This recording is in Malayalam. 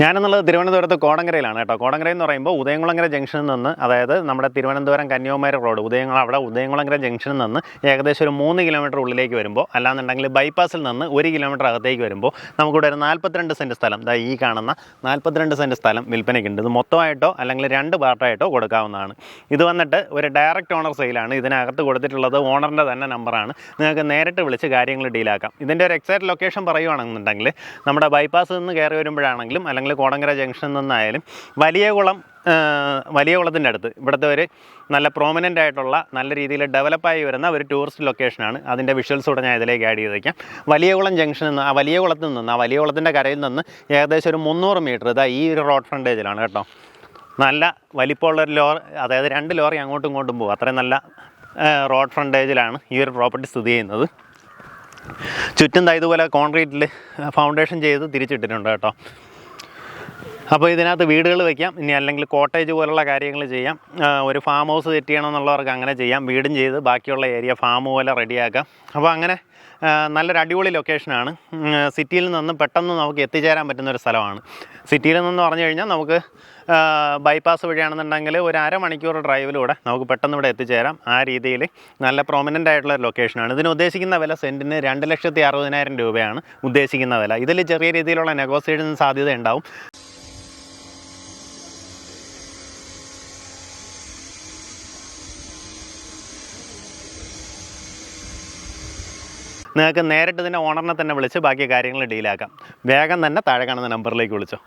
ഞാനെന്നുള്ളത് തിരുവനന്തപുരത്ത് കോടങ്കരയിലാണ് കേട്ടോ. കോടങ്കര എന്ന് പറയുമ്പോൾ ഉദയംകുളങ്ങര ജംഗ്ഷനിൽ നിന്ന് അതായത് നമ്മുടെ തിരുവനന്തപുരം കന്യാകുമാരി റോഡ് ഉദയങ്ങൾ അവിടെ ഉദയംകുളങ്ങര ജംഗ്ഷനിൽ നിന്ന് ഏകദേശം ഒരു മൂന്ന് കിലോമീറ്റർ ഉള്ളിലേക്ക് വരുമ്പോൾ അല്ലാന്നുണ്ടെങ്കിൽ ബൈപ്പാസിൽ നിന്ന് ഒരു കിലോമീറ്റർ അകത്തേക്ക് വരുമ്പോൾ നമുക്കിവിടെ ഒരു നാൽപ്പത്തിരണ്ട് സെന്റ് സ്ഥലം ദാ ഈ കാണുന്ന നാൽപ്പത്തിരണ്ട് സെന്റ് സ്ഥലം വിൽപ്പനയ്ക്കുണ്ട്. ഇത് മൊത്തമായിട്ടോ അല്ലെങ്കിൽ രണ്ട് പാർട്ടായിട്ടോ കൊടുക്കാവുന്നതാണ്. ഇത് വന്നിട്ട് ഒരു ഡയറക്റ്റ് ഓണർ സെയിലാണ്. ഇതിനകത്ത് കൊടുത്തിട്ടുള്ളത് ഓണറിന്റെ തന്നെ നമ്പറാണ്. നിങ്ങൾക്ക് നേരിട്ട് വിളിച്ച് കാര്യങ്ങൾ ഡീലാക്കാം. ഇതിന്റെ ഒരു എക്സാക്ട് ലൊക്കേഷൻ പറയുവാണെന്നുണ്ടെങ്കിൽ നമ്മുടെ ബൈപ്പാസിൽ നിന്ന് കയറി വരുമ്പോഴാണെങ്കിലും അല്ലെങ്കിൽ കോടങ്കര ജംഗ്ഷനിൽ നിന്നായാലും വലിയ കുളം വലിയ കുളത്തിന്റെ അടുത്ത്. ഇവിടുത്തെ ഒരു നല്ല പ്രോമിനന്റ് ആയിട്ടുള്ള നല്ല രീതിയിൽ ഡെവലപ്പായി വരുന്ന ഒരു ടൂറിസ്റ്റ് ലൊക്കേഷനാണ് അതിന്റെ വിഷ്വൽസ് കൂടെ ഞാൻ ഇതിലേക്ക് ആഡ് ചെയ്ത് വയ്ക്കാം വലിയകുളം ജംഗ്ഷനിൽ നിന്ന് ആ വലിയ കുളത്തിൽ നിന്ന് ആ വലിയ കുളത്തിന്റെ കരയിൽ നിന്ന് ഏകദേശം ഒരു മുന്നൂറ് മീറ്റർ ഇതാ ഈ ഒരു റോഡ് ഫ്രണ്ടേജിലാണ് കേട്ടോ. നല്ല വലിപ്പമുള്ള ഒരു ലോറി അതായത് രണ്ട് ലോറി അങ്ങോട്ടും ഇങ്ങോട്ടും പോകും. അത്രയും നല്ല റോഡ് ഫ്രണ്ടേജിലാണ് ഈ ഒരു പ്രോപ്പർട്ടി സ്ഥിതി ചെയ്യുന്നത്. ചുറ്റും ഇതുപോലെ കോൺക്രീറ്റിൽ ഫൗണ്ടേഷൻ ചെയ്ത് തിരിച്ചിട്ടിട്ടുണ്ട് കേട്ടോ. അപ്പോൾ ഇതിനകത്ത് വീടുകൾ വെക്കാം. ഇനി അല്ലെങ്കിൽ കോട്ടേജ് പോലുള്ള കാര്യങ്ങൾ ചെയ്യാം. ഒരു ഫാം ഹൗസ് സെറ്റ് ചെയ്യണമെന്നുള്ളവർക്ക് അങ്ങനെ ചെയ്യാം. വീടും ചെയ്ത് ബാക്കിയുള്ള ഏരിയ ഫാം പോലെ റെഡിയാക്കാം അപ്പോൾ അങ്ങനെ നല്ലൊരു അടിപൊളി ലൊക്കേഷനാണ് സിറ്റിയിൽ നിന്ന് പെട്ടെന്ന് നമുക്ക് എത്തിച്ചേരാൻ പറ്റുന്ന ഒരു സ്ഥലമാണ്. സിറ്റിയിൽ നിന്ന് പറഞ്ഞു കഴിഞ്ഞാൽ നമുക്ക് ബൈപ്പാസ് വഴിയാണെന്നുണ്ടെങ്കിൽ ഒരു അരമണിക്കൂർ ഡ്രൈവിലൂടെ നമുക്ക് പെട്ടെന്ന് ഇവിടെ എത്തിച്ചേരാം. ആ രീതിയിൽ നല്ല പ്രൊമിനന്റ് ആയിട്ടുള്ള ലൊക്കേഷനാണ് ഇതിന് ഉദ്ദേശിക്കുന്ന വില സെന്റിന് രണ്ട് ലക്ഷത്തി അറുപതിനായിരം രൂപയാണ് ഉദ്ദേശിക്കുന്ന വില. ഇതിൽ ചെറിയ രീതിയിലുള്ള നെഗോസിയേഷൻ സാധ്യത ഉണ്ടാവും നിങ്ങൾക്ക് നേരിട്ട് ഇതിന്റെ ഓണറിനെ തന്നെ വിളിച്ച് ബാക്കി കാര്യങ്ങൾ ഡീലാക്കാം വേഗം തന്നെ താഴെ കാണുന്ന നമ്പറിലേക്ക് വിളിച്ചോ.